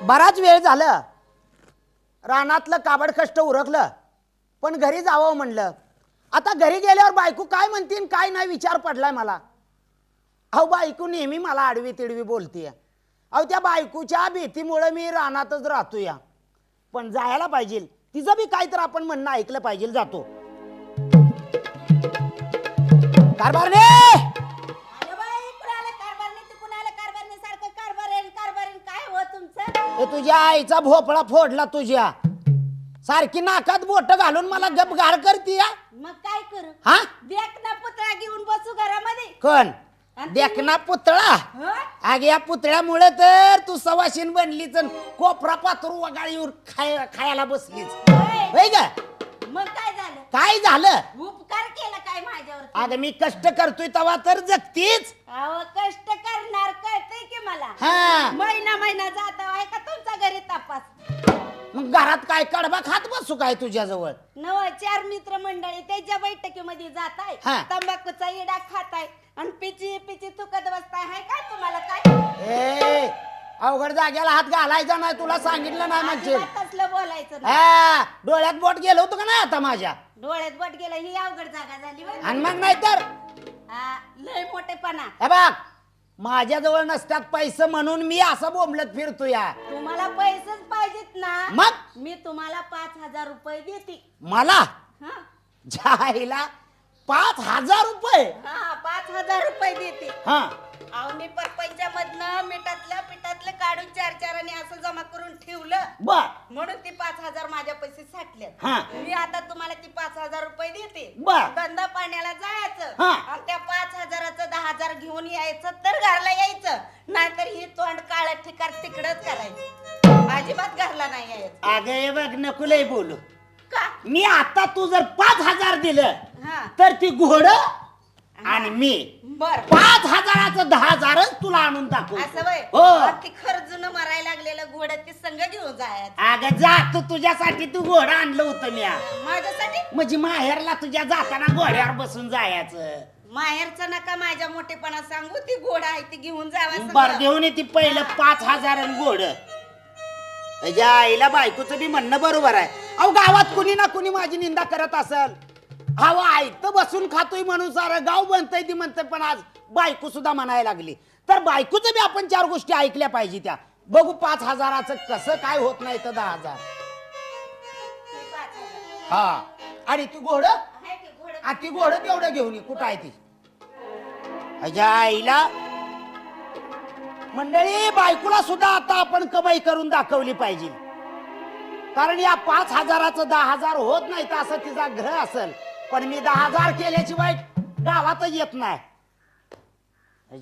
बराच वेळ झालं. रानातलं काबड कष्ट उरकलं. पण घरी जावं म्हणलं. आता घरी गेल्यावर बायको काय म्हणतीन काय नाही विचार पडलाय मला. अहो बायको नेहमी मला आडवी तिडवी बोलतीय. अहो त्या बायकोच्या भीतीमुळं मी रानातच राहतो या पण जायला पाहिजे. तिचं बी काय तर आपण म्हणणं ऐकलं पाहिजे जातो. कारभारने हे तुझ्या आईचा भोपळा फोडला तुझ्या. सारखी नाकात बोट घालून मला गप गार करती या मग काय करू? हा? देख ना पुतळा घेऊन बसू घरामध्ये. कोण? आणि देखना पुतळा? हं? अगे या पुतळ्यामुळे तर तू सवाशीन बनलीच अन कोपरा पातरू वगाळीवर खाय खायला बसलीच. होय. होय का मग काय काय झालं? उपकार केला काय माझ्यावर अगं मी कष्ट करतोय तेव्हा तर जगतीच. अहो कष्ट करणार कळतंय की मला? हा. महिना महिना जात आहे का तुमचा घरी तपास? मग घरात काय कडबा खात बसू काय तुझ्याजवळ? नव चार मित्र मंडळी त्याच्या बैठकीमध्ये जात आहे. तंबाखूचा इडा खात आहे आणि पिची पिची थुकत बसताय. अवघड जाग्याला हात घालायचा नाही तुला सांगितलं नाही म्हणजे. अजिबात तसलं बोलायचं नाही. हा डोळ्यात बोट गेलं होतं का नाही आता माझ्या? डोळ्यात बट गेलं ही अवघड जागा झाली. आणि मग नाही तर? हा, लय मोठेपणा. हे बघ माझ्याजवळ नसतात पैसे म्हणून मी असं बोंबलत फिरतो या तुम्हाला पैसेच पाहिजेत ना. मग? मी तुम्हाला पाच हजार रुपये देते. मला? हा. जायला पाच हजार रुपये? हा पाच हजार रुपये देते. हा. अहो मी परपंचामधनं मिठातलं पिठातलं काढून चार चाराने असं जमा करून ठेवलं. बर. म्हणून ती पाच हजार माझ्या पैसे साठले हा. मी आता तुम्हाला ती पाच हजार रुपये देते. बर. धंदा पाण्याला जायचं हा. आणि त्या पाच हजाराचं दहा हजार घेऊन यायचं तर घरला यायचं. नाहीतर ही तोंड काळ ठिकाण तिकडच करायचं. अजिबात घरला नाही यायचं. अगं हे बघ नकुलही बोलू. का? मी आता तू जर पाच हजार दिलं हा. तर ती घोड आणि मी. बर. पाच हजाराचं दहा हजारच तुला आणून दाखव असं वय? हो. ती खर्जून मरायला लागलेलं घोडं ती संघ घेऊन जायचं अगं जा. तू तुझ्यासाठी तू घोडं आणलं होतं मी माझ्यासाठी? म्हणजे माहेरला तुझ्या जाताना घोड्यावर बसून जायचं. माहेरचं नका माझ्या मोठेपणा सांगू. ती घोडा आहे ती घेऊन जावा बर संग. घेऊन येते पहिलं पाच हजार आणि घोड त्याच्या आईला बायकोचं बी म्हणणं बरोबर आहे. अहो गावात कुणी ना कुणी माझी निंदा करत असल. हवं ऐकतं बसून खातोय म्हणून सारं गाव बनतंय ती म्हणते पण आज बायको सुद्धा म्हणायला लागली. तर बायकोचं बी आपण चार गोष्टी ऐकल्या पाहिजे त्या. बघू पाच हजाराचं कसं काय होत नाही तर दहा हजार. हा. आणि ती घोड? आ ती घोड तेवढं घेऊन ये? कुठं आहे ती? अजा आईला. मंडळी बायकोला सुद्धा आता आपण कमाई करून दाखवली पाहिजे. कारण या पाच हजाराचं दहा हजार होत नाही तर असं तिचा ग्रह असेल. पण मी दहा हजार केल्याशिवाय गावातच येत नाही.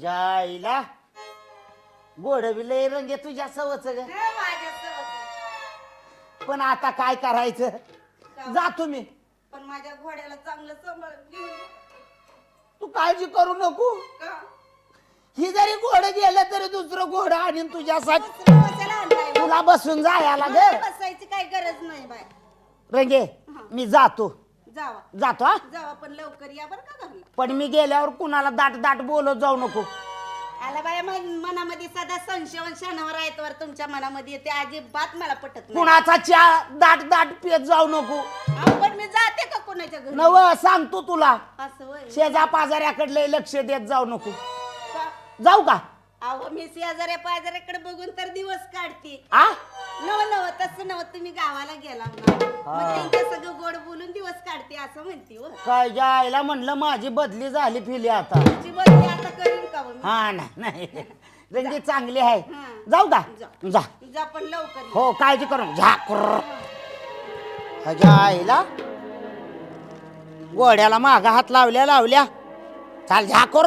आईला गोड बिलय रंगे तुझ्या सवच ग. पण आता काय करायचं? जातो मी पण माझ्या घोड्याला चांगलं जा. तू काळजी करू नको. का? ही जरी घोडं गेलं तरी दुसरं घोडं आणीन तुझ्यासाठी? तुला बसून जायला ग. बसायची काही गरज नाही बाय. रंगे मी जातो. जावा. जातो हा? जावा पण लवकर या बरं का घरला. पण मी गेल्यावर कुणाला दाट दाट बोलत जाऊ नको. आला बाया मन- मनामध्ये सदा संशय शनावर आहेत वर तुमच्या मनामध्ये येते. अजिबात मला पटत नाही. कुणाचा चहा दाट दाट पियत जाऊ नको. अहो, पण मी जाते का कोणाच्या घरी? नव सांगतो तुला. असं शेजा पाजाऱ्याकडले लक्ष देत जाऊ नको. का? जाऊ का? अहो मी शेजाऱ्या पाजाऱ्याकडे बघून तर दिवस काढते. आ? नव नव तसं नव तुम्ही गावाला गेला ना मग त्यांच्या सगळं गोड बोलून दिवस काढते असं म्हणते हो. काय जायला म्हणलं माझी बदली झाली फिली आता. तुमची बदली आता करीन का हो मी? हा नाही नाही. रंगी चांगली आहे. हा. जाऊ का जा. जा. जा पण लवकर ये. हो काळजी करून झाकर ह्याच्या आईला. घोड्याला मागा हात लावल्या लावल्या. चाल झाकर